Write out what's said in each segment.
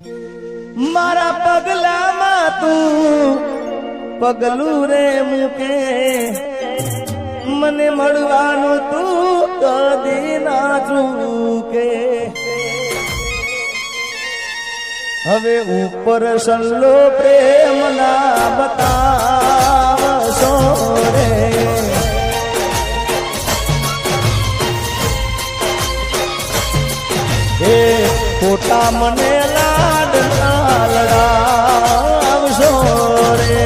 મારા પગલામાં તું પગલું રે મૂકે. મને મળવાનું તું કદી ના ચૂકે. હવે ઉપર સલ્લો પ્રેમ ના બતાવશો રે. એ ખોટા મને લડાવશો રે.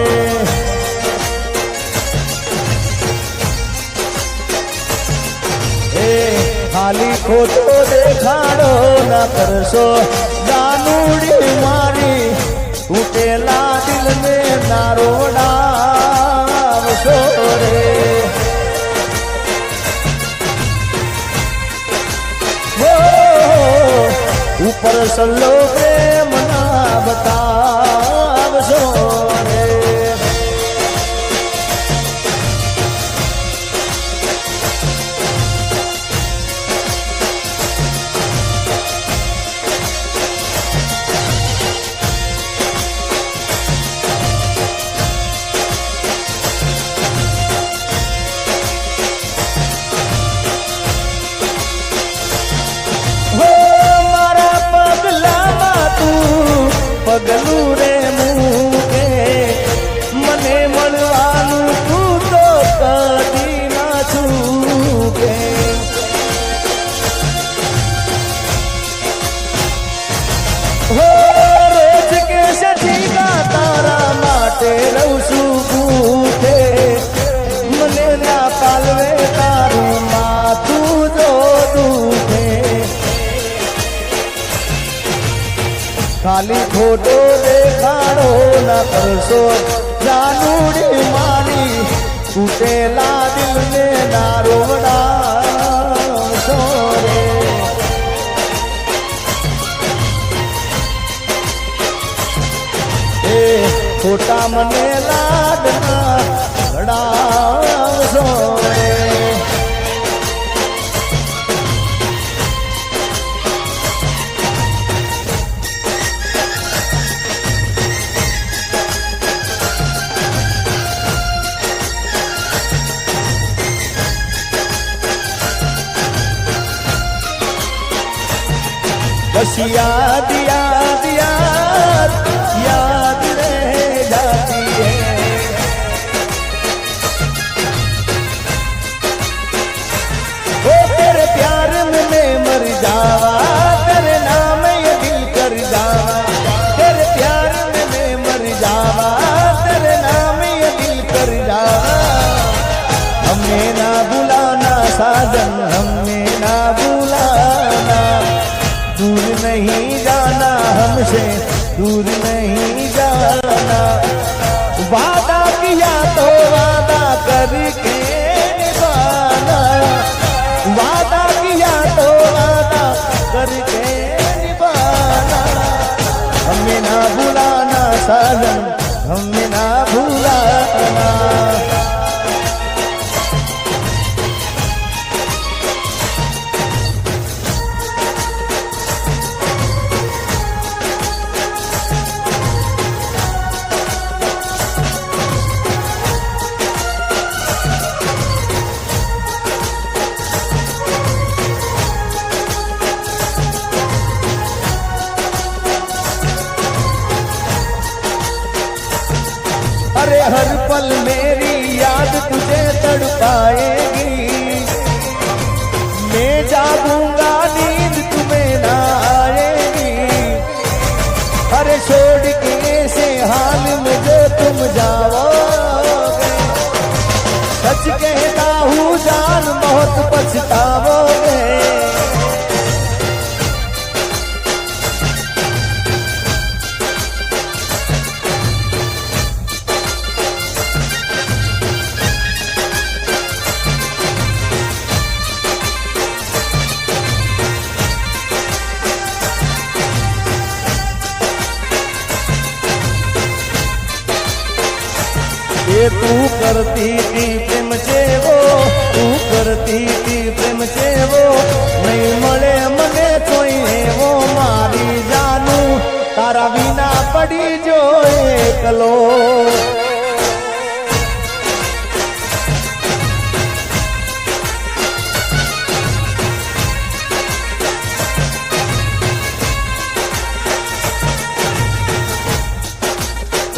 એ ખાલી ખોટો દેખાડો ના કરશો. દાનુડી મારી, તૂટેલા દિલને ના રોડાવશો રે. ઉપર સલ્લો પ્રેમ ખાલી ખોટો દેખાડો ના કરશો. જાનુડી મારી તૂટેલા દિલને ના રોવડાવશો રે. એ ખોટા મને લાડના લડાવશો રે बस नहीं जाना हमसे, दूर नहीं जाना। वादा किया तो वादा करके निभाना। वादा किया तो वादा करके निभाना। हमें ना भुलाना साजन, हमें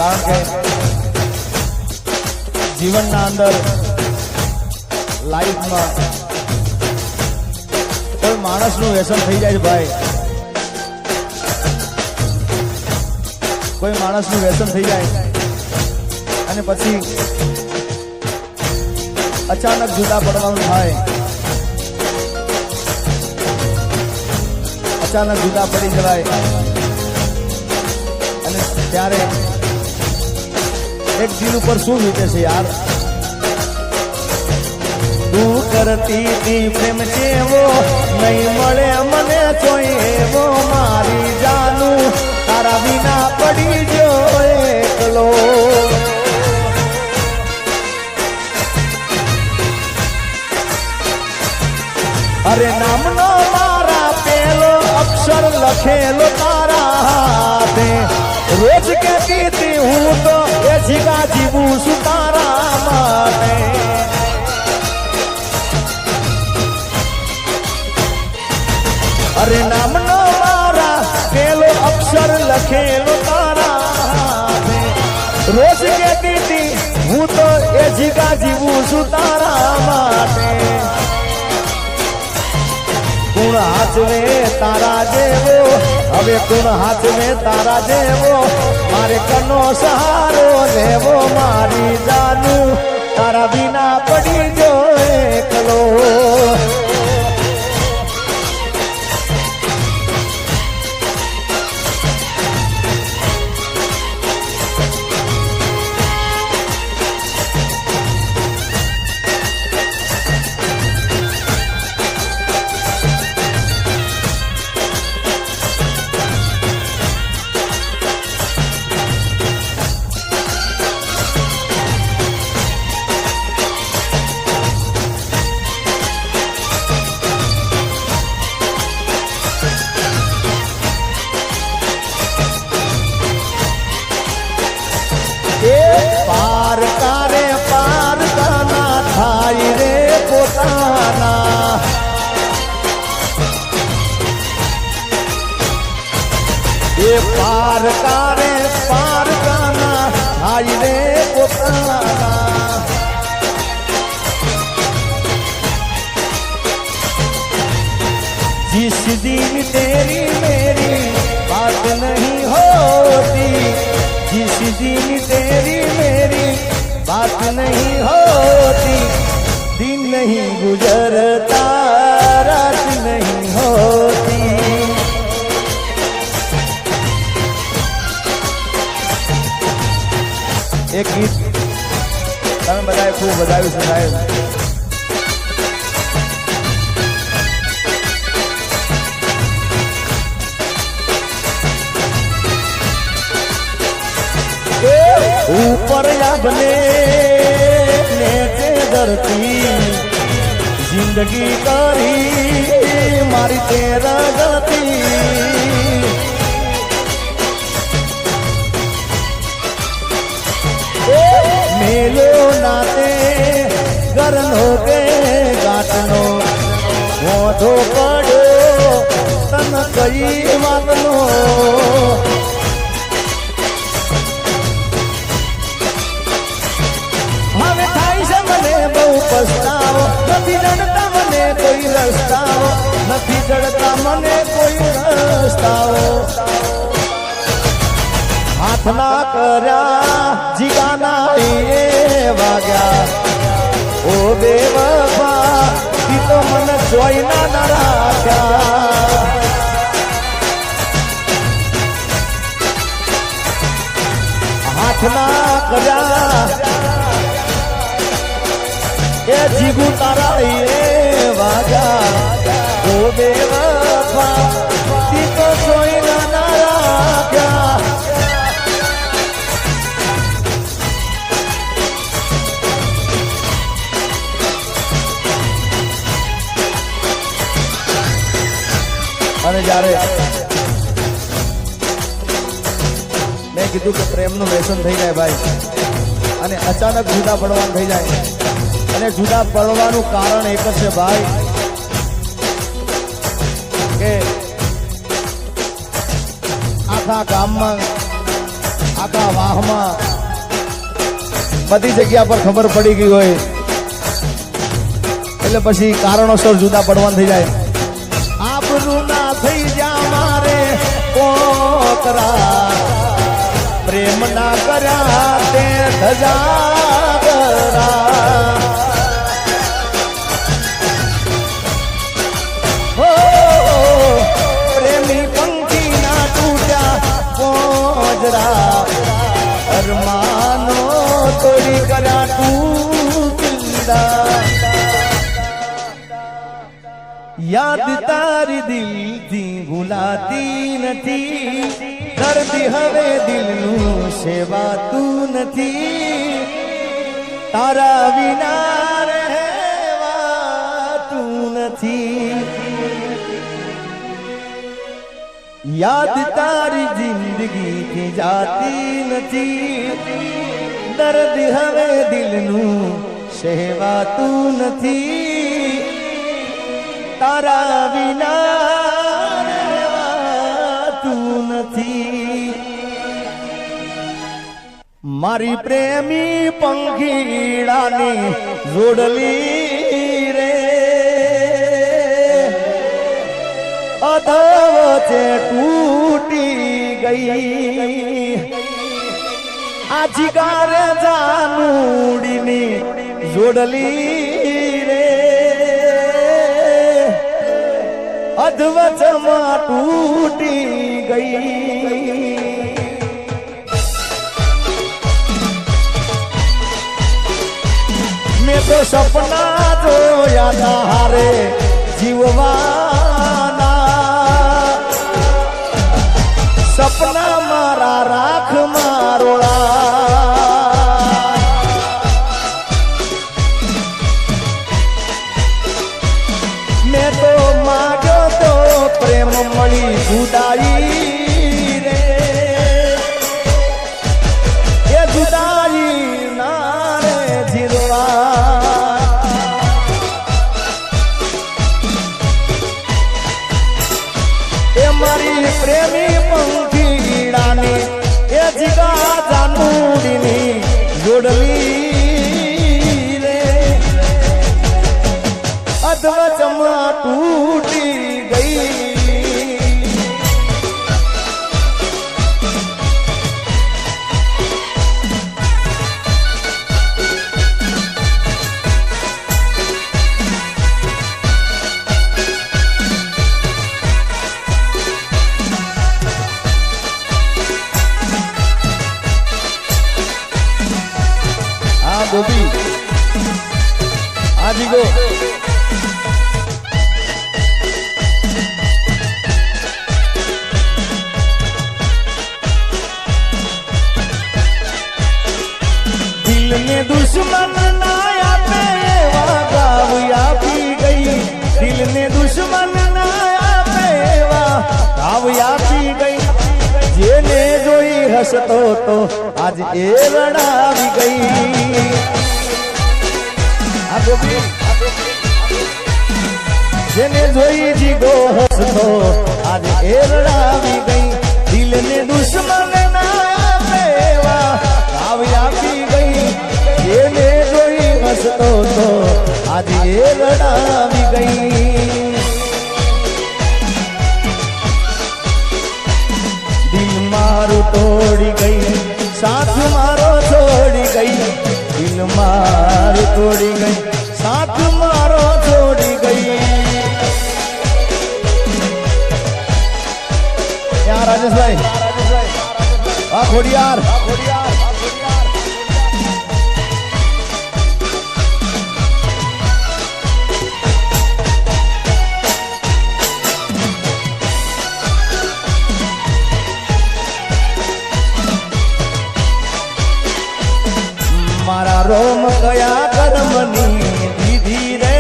કારણ કે જીવનના અંદર લાઈફમાં કોઈ માણસનું વ્યસન થઈ જાય છે ભાઈ. કોઈ માણસનું વ્યસન થઈ જાય. અને પછી અચાનક જુદા પડવાનું થાય. અચાનક જુદા પડી જવાય. અને ત્યારે એક દિલ ઉપર શું વીતે છે યાર? તું કરતી તી પ્રેમ જેવો નહીં મળે મને જોઈ એવો. મારી જાનું તારા વિના પડી જો એકલો. અરે નામનો મારા પેલો અક્ષર લખેલો તારા રોજ કહેતી હતી હું તો એ જીગા જીવું છું તારા માટે અરે નામનો મારા પેલો અક્ષર લખેલો તારા રોજ કહેતી હતી હું તો એ જીગા જીવું છું તારા માટે ગુણ હાચવે તારા જેવો? હવે ગુણ હાચવે તારા જેવો? મારે કનો સહારો લેવો મારી જાનું. તારા વિના પડી જો એકલો. ये पार कारे पार गाना आई रे पुकारा। जिस दिन तेरी मेरी बात नहीं होती, जिस दिन तेरी मेरी बात नहीं होती, दिन नहीं गुजरती ખૂબ વધાવ્યું છે સાહેબ. ઉપર બને નેતે ધરતી, જિંદગી કરી મારી તે રગતી મેલો નાતે નો કે ગાંઠનો? મોઢો પડ્યો, તન કઈ વાતનો? હવે થાય છે મને બહુ પસ્તાવો, નથી રડતા મને કોઈ રસ્તાવો, નથી જડતા મને કોઈ રસ્તાવો. હાથ ના કર્યા ઓ બેવફા તો મને જોઈ ના રાખ્યા હાથના કર્યા એ તારા એ વાજા બેવફા કીધું કે પ્રેમનું વ્યસન થઈ જાય ભાઈ. અને અચાનક જુદા પડવાનું થઈ જાય. અને જુદા પડવાનું કારણ એક જ છે ભાઈ. કે આખા ગામમાં, આખા વાહમાં, બધી જગ્યા પર ખબર પડી ગઈ હોય. એટલે પછી કારણોસર જુદા પડવાનું થઈ જાય. આપણું ના થઈ જા મારે, કોકરા. પ્રેમ ના કર્યા તે ધજાગરા. હો, પ્રેમી પંખી ના તૂટ્યા પોજરા અરમાનો તોડી કર્યા ટૂકડા યાદ તારી દિલથી ભૂલાતી નથી. દર્દ હવે દિલનું સેવાતું નથી. તારા વિના રહેવાતું નથી. યાદ તારી જિંદગીથી જાતી નથી. દર્દ હવે દિલનું સહેવાતું નથી. તારા વિના મારી પ્રેમી પંખીડાની જોડલી રે. અધવચે તૂટી ગઈ. આ જીગારે જાનુડીની જોડલી રે. અધવચમાં તૂટી ગઈ. તો સપના જોયા તા હારે જીવવાના. સપના મારા અધવચમાં તૂટી ગઈ. દુશ્મન ના આપે એવા ગાવ આપી ગઈ. દિલને દુશ્મન ના આપે એવા ગાવ આપી ગઈ. જેને જોઈ હસતો તો આજ એ રડાવી ગઈ. જેને જોઈ જીગો હસતો આજ એ રડાવી ગઈ. દિલને દુશ્મન હસતો તો આજે એ રડાવી ગઈ. દિલ મારું તોડી ગઈ, સાથ મારો છોડી ગઈ. દિલ મારું તોડી ગઈ, સાથ મારો છોડી ગઈ. યાર રાજેશભાઈ, આ ખોડિયાર. મારા રોમ કયા કર્મની દીધી રે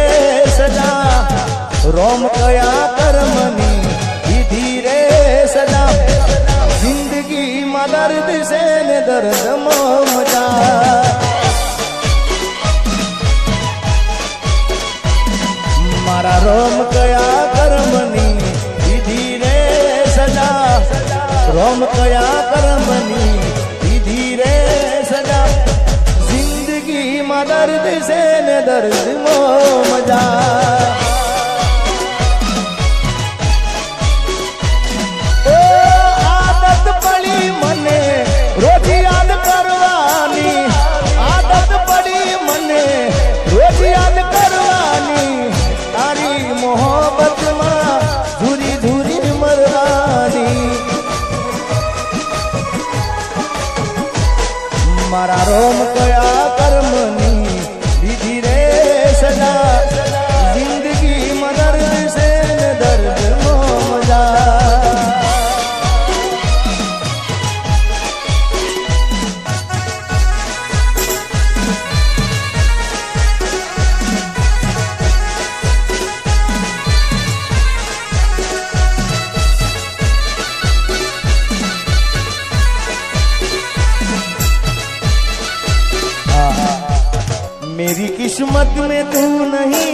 સજા રોમ કયા કર્મની દીધી રે સજા જિંદગી માં દર્દ છે ને દર્દમાં મજા મારા રોમ કયા કર્મની દીધી રે સજા રોમ કયા કર્મની દર્દ છે ને દર્દમાં મજા. मेरी किस्मत में तू नहीं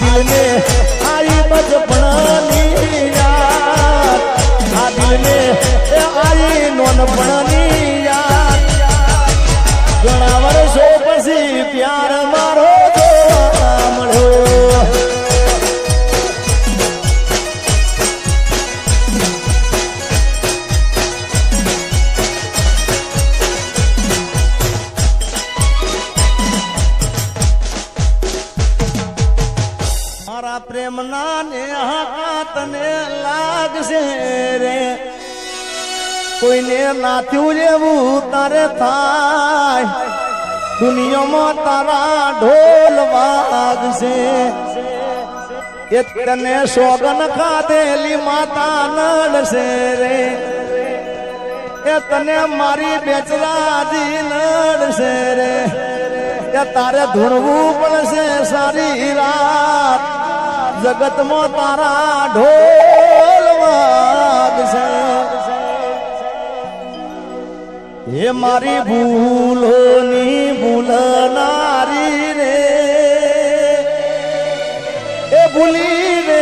દિલને આઈ બચપણની યાદ આ દિલને આઈ નોનપણની નાથ્યું જેવું તારે થાય. દુનિયામાં તારા ઢોલ વાગશે. એ તને સોગન ખાધેલી માતા નડશે રે. એ તને મારી બેચરાજી નડશે રે. એ તારે ધૂણવું પડશે સારી રાત. જગતમાં તારા ઢોલ હે મારી ભૂલોની ભૂલનારી રે. એ ભૂલી રે,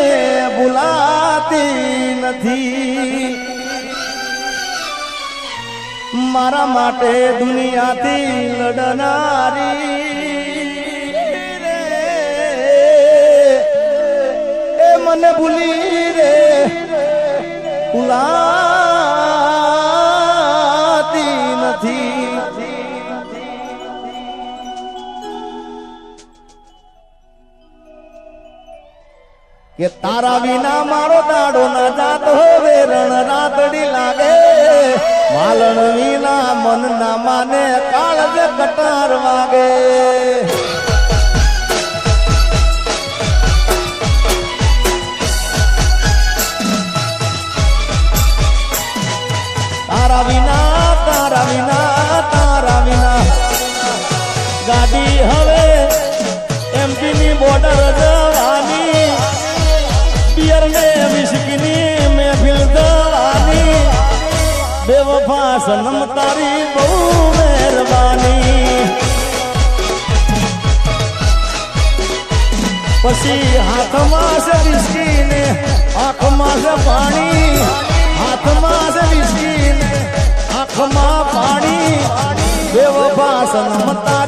ભૂલાતી નથી. મારા માટે દુનિયાથી લડનારી રે. એ મને ભૂલી રે. ભૂલાતી કે તારા વિના મારો દાડો ના જાત હવે રણ રાતડી લાગે. માલણ વિના મન ના માને કાળ કટાર સનમ તારી બહુ મહેરબાની. પછી હાથમાં છે બિસ્કી ને આંખમાં છે પાણી. હાથમાં છે બિસ્કી ને આંખમાં પાણી. દેવ ભાષણ તારી